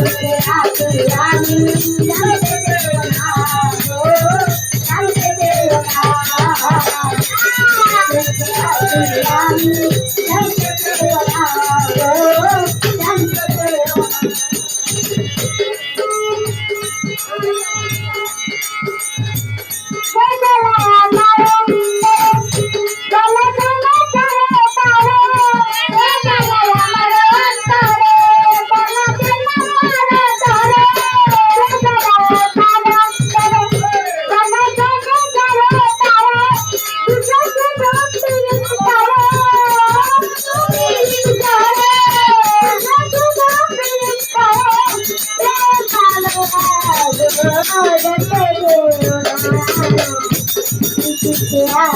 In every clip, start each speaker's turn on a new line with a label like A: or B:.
A: i'll do it i'll do it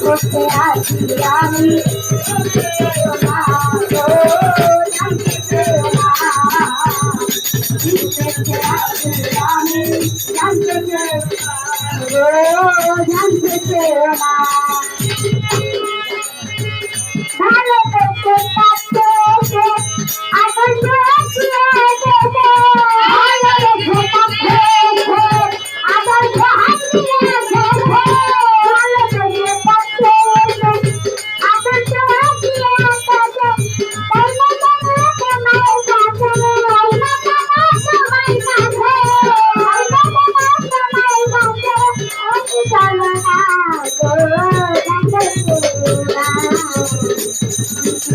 A: করতে আসি আমি জানতে চেও না ভালো